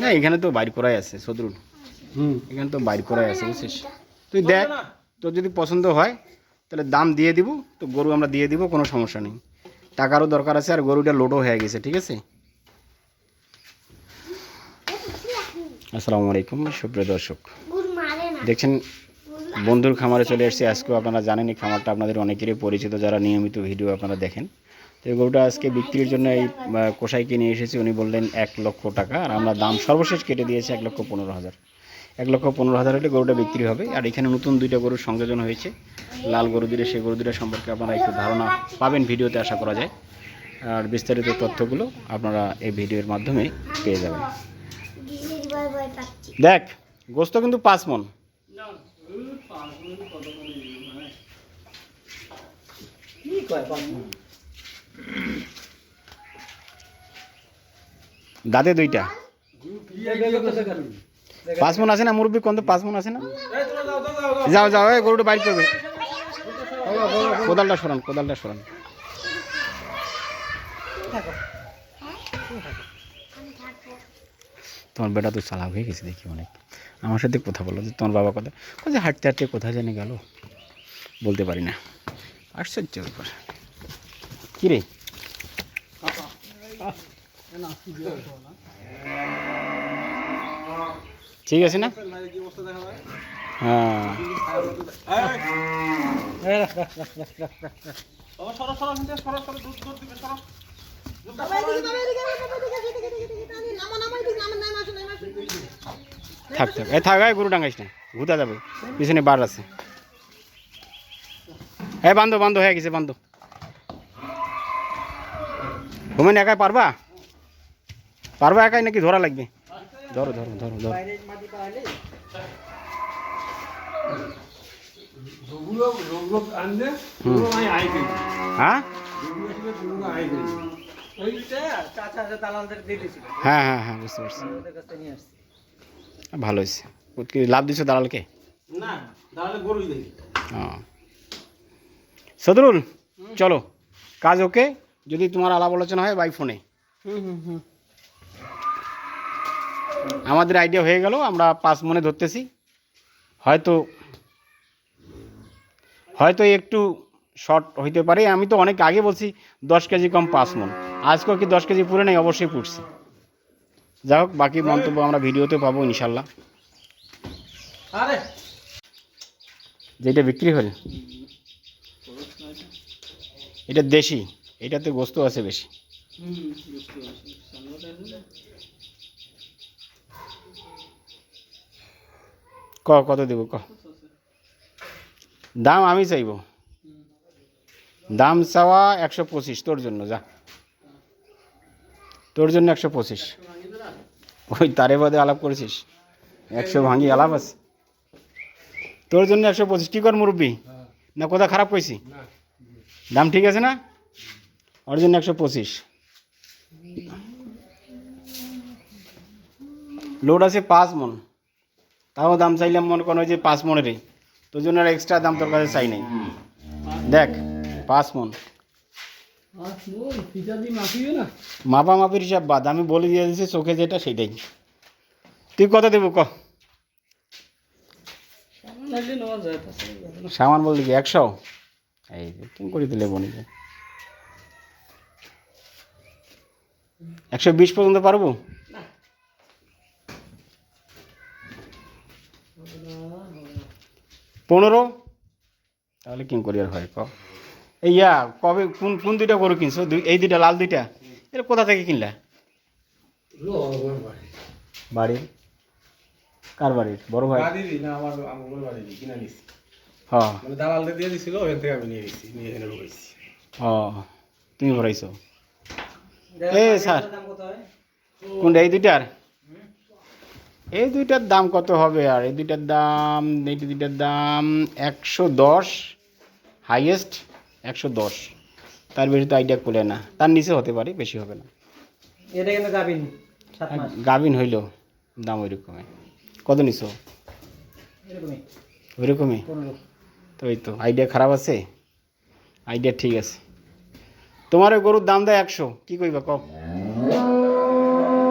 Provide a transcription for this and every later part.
না এখানে তো বাইর করাই আছে সদরুল। হুম। এখানে তো বাইর করাই আছে বুঝছিস? তুই দেখ তোর যদি পছন্দ হয় তাহলে দাম দিয়ে দিব তো গরু আমরা দিয়ে দিব কোনো সমস্যা নেই। টাকারও দরকার আছে আর গরুটা লোডও হয়ে গেছে ঠিক আছে? আসসালামু আলাইকুম সুপ্রিয় দর্শক। দেখছেন বন্ধুর খামারে চলে এসেছি। আজকেও আপনারা জানেন এই খামারটা আপনাদের অনেকেরই পরিচিত যারা নিয়মিত ভিডিও আপনারা দেখেন। তো এই গরুটা আজকে বিক্রির জন্য এই আহ, কসাইকে নিয়ে এসেছি। উনি বললেন এক লক্ষ টাকা আর আমরা দাম সর্বশেষ কেটে দিয়েছি এক লক্ষ পনেরো হাজার। এক লক্ষ পনেরো হাজার হলে গরুটা বিক্রি হবে। আর এখানে নতুন দুইটা গরুর সংযোজন হয়েছে। লাল গরু দিলে সেই গরু দুটো সম্পর্কে আপনারা একটু ধারণা পাবেন ভিডিওতে আশা করা যায়। আর বিস্তারিত তথ্যগুলো আপনারা এই ভিডিওর মাধ্যমে পেয়ে যাবেন। দেখ গোস্ত কিন্তু পাঁচ মন দাঁতে দুইটা? পাঁচ মন আছে না? মুরব্বী কোন পাঁচ মন আছে না? যাও যাও, এই গরুটা বাইর করবে। কোদালটা সরান কোদালটা সরান। তোমার বেটা তো চালাক হয়ে গেছে দেখি অনেক। আমার সাথে কথা বলো যে তোমার বাবা কথা বলছে হাঁটতে হাঁটতে কোথায় জানে গেল বলতে পারি না আশ্চর্য ব্যাপার কী রে ঠিক আছে না হ্যাঁ রাখ, রাখ, রাখ, রাখ। থাক থাক। এই থাক গরু ডাঙ্গাইস না। ঘুতা যাবে। পিছনে বার আছে। হ্যাঁ বান্ধব বান্ধব হয়ে গেছে বান্ধব ঘুমেন একাই পারবা? পারবা একাই নাকি ধরা লাগবে? ধরো ধরো ধরো ধরো। হ্যাঁ? ওইটা চাচা দালালদের দিয়ে দিয়েছিল, হ্যাঁ হ্যাঁ হ্যাঁ বুঝতে পারছি। ওদের কাছ নিয়ে আসছি। ভালো হয়েছে। কি লাভ দিছো দালালকে? না, দালালে গরুই। হ্যাঁ সদরুল চলো। কাজ ওকে যদি তোমার আলাপ আলোচনা হয় বাই ফোনে আমাদের আইডিয়া হয়ে গেল আমরা পাঁচ মনে ধরতেছি। হয়তো হয়তো একটু শর্ট হইতে পারে। আমি তো অনেক আগে বলছি দশ কেজি কম পাঁচ মন। আজকেও কি দশ কেজি পুরে নেই? অবশ্যই পুড়ছি। যাই হোক বাকি মন্তব্য আমরা ভিডিওতে পাবো ইনশাল্লাহ। আরে, যেটা বিক্রি হল। এটা দেশি। এটাতে গোস্ত আছে বেশি। ক কত দেব? ক। দাম আমি চাইব। দাম চাওয়া একশো পঁচিশ, তোর জন্য, যা। তোর জন্য একশো পঁচিশ। ওই তারে বাদে আলাপ করেছিস। একশো ভাঙি আলাপ আছে। তোর জন্য একশো পঁচিশ, কী কর মুরব্বী? না, কোথা খারাপ কইছি? দাম ঠিক আছে না? ওর জন্য একশো পঁচিশ। লোড আছে পাঁচ মন। তাও দাম চাইলাম মনে করো যে পাঁচ মনেরই। তোর জন্য আর এক্সট্রা দাম তোর কাছে চাই নাই। দেখ। পাঁচ মন। মাপা মাপির হিসাব বাদ আমি বলে দিয়ে দিচ্ছি চোখে যেটা সেটাই। তুই কত দেবো ক? সামান বললি কি একশো? এই তুমি করে দিলে বনিকে একশো বিশ পর্যন্ত পারব? পনেরো? তাহলে কি করি আর হয় ক? ইয়া কবে কোন কোন দুইটা গরু কিনছো? দুই এই দুইটা লাল দুইটা? এটা কোথা থেকে কিনলা? বাড়ির কার বাড়ির বড় ভাই? না আমার আমার কিনে নিছি। হ্যাঁ মানে দিয়ে দিছিল ওখান থেকে আমি নিয়ে গেছি নিয়ে ও তুমি ভরাইছো এ, স্যার। লিটার দাম কত হয়? কোনটা এই দুইটার? এই দুইটার দাম কত হবে আর? এই দুইটার দাম এই দুইটার দাম একশো দশ হাইয়েস্ট একশো দশ। তার বেশি তো আইডিয়া করলে না। তার নিচে হতে পারে বেশি হবে না। এটা কিন্তু গাভিন, সাত গাভিন হইল দাম ওই রকমই কত নিছো? এরকমই, ওই রকমই তো এই তো আইডিয়া খারাপ আছে? আইডিয়া ঠিক আছে। তোমার ওই গরুর দাম দেয় একশো। কি কইবা কও।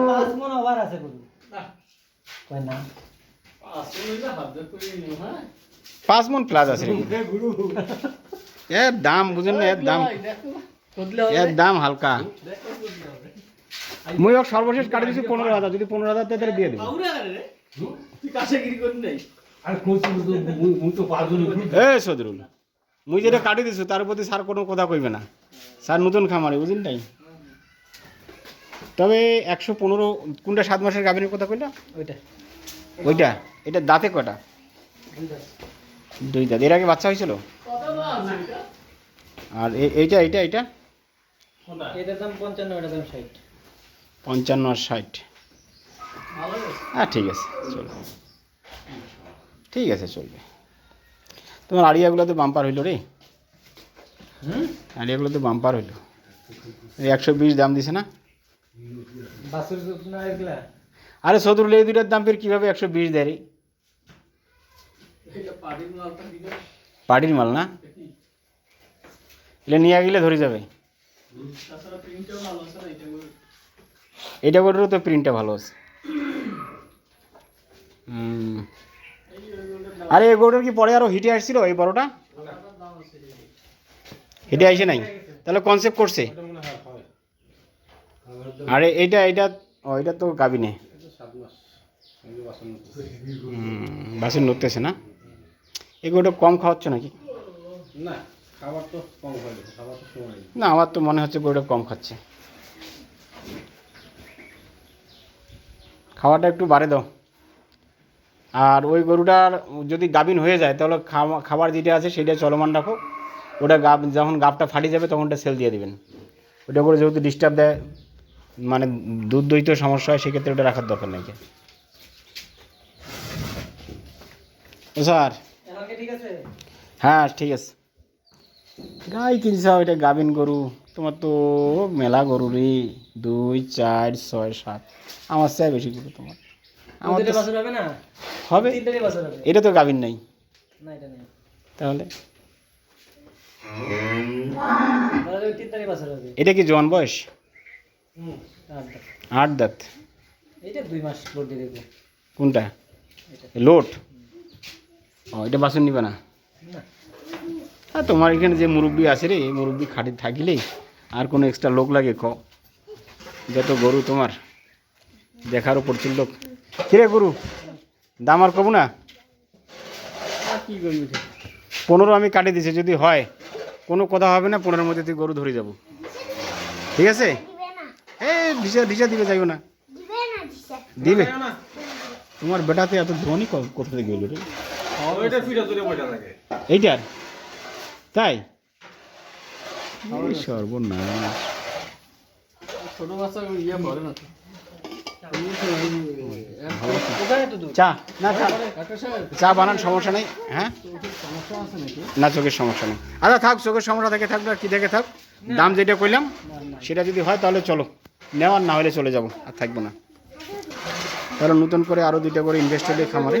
পাঁচ মন ওভার আছে না। পাঁচ মন প্লাস আছে রে। এর দাম বুঝেন না এর দাম এর দাম হালকা। মুই ওকে সর্বশেষ কাটি দিছি পনেরো হাজার যদি পনেরো হাজার তাদের দিয়ে দেবো। এ সদরুল মুই যেটা কাটি দিছো তার প্রতি স্যার কোনো কথা কইবে না। স্যার নতুন খামারে বুঝলেন তাই? তবে একশো পনেরো কোনটা সাত মাসের গাভিনের কথা কইলা? ওইটা। ওইটা? এটা দাঁতে কটা দুই দাঁত। এর আগে বাচ্চা হয়েছিল? আর এইটা এইটা? এইটা এটার দাম পঞ্চান্ন এটার দাম ষাট। পঞ্চান্ন আর ষাট। হ্যাঁ ঠিক আছে চলবে। ঠিক আছে চলবে। তোমার আড়িয়াগুলো তো বাম্পার হইল রে? আড়িয়াগুলো তো বাম্পার হইল। এই একশো বিশ দাম দিছে না? বাসুর দুধ না এগুলা? আরে সদরুল এই দুটার দাম ফের কীভাবে একশো বিশ দেয় রে? পার্টির মাল না? এটা নিয়ে গেলে ধরে যাবে। এটা গরুরও তো প্রিন্টটা ভালো আছে। আরে, এই কি পরে আরও হিটে আসছিল, এই বড়টা? হিটে আসে নাই। তাহলে কনসেপ্ট করছে। এটা আরে, এইটা এইটা, ও এটা তো গাবিনে। এটা বাসন নড়তেছে না। গরুটা কম খাওয়াচ্ছ নাকি? না। না, খাবার তো সময় নেই। না আমার তো মনে হচ্ছে গরুটা কম খাচ্ছে। খাওয়াটা একটু বাড়ে দাও। আর ওই গরুটার যদি গাভিন হয়ে যায় তাহলে খাওয়া- খাবার যেটা আছে সেটা চলমান রাখো। ওটা গাব যখন গাবটা ফাটি যাবে তখন ওটা সেল দিয়ে দিবেন। ওটা করে যেহেতু ডিস্টার্ব দেয় মানে দুধ দইতে সমস্যা হয় সেক্ষেত্রে ওটা রাখার দরকার নেই। ও স্যার। এখন কি ঠিক আছে? হ্যাঁ ঠিক আছে। গাই কিনছ ওইটা গাভিন গরু। তোমার তো মেলা গরু রে। দুই চার ছয় সাত। আমার চাই বেশি গরু তোমার। আমার তো হবে না? হবে। এটা তো গাভিন নাই। তাহলে? এটা কি জোয়ান বয়স। আট দাঁত। দুই মাস কোনটা? লোট ও এটা বাসন নিবে না। আর তোমার এখানে যে মুরব্বি আছে রে এই মুরব্বি খাটি থাকিলেই আর কোনো এক্সট্রা লোক লাগে ক যত গরু তোমার দেখার উপর ছিল লোক। কিরে গরু দাম আর কব না? আর কি করবি পনেরো আমি কাটি দিছি যদি হয় কোনো কথা হবে না পনেরোর মধ্যে তুই গরু ধরে যাব। ঠিক আছে? এই ঢিসা ঢিসা দিবে যাইও না। দিবে? তোমার বেটাতে এত ধনী কোথা থেকে গেল রে? এইটার? তাই? সর্বনাশ। ছোট বাচ্চা ইয়ে না চা না চা। বানান সমস্যা নেই হ্যাঁ? না চোখের সমস্যা নেই। আচ্ছা থাক চোখের সমস্যা থেকে থাকবে আর কি দেখে থাক দাম যেটা না সেটা যদি হয় তাহলে চলো। নেওয়ার না হলে চলে যাব আর থাকব না। তাহলে নতুন করে আরও দুইটা করে ইনভেস্ট হলে খামারে।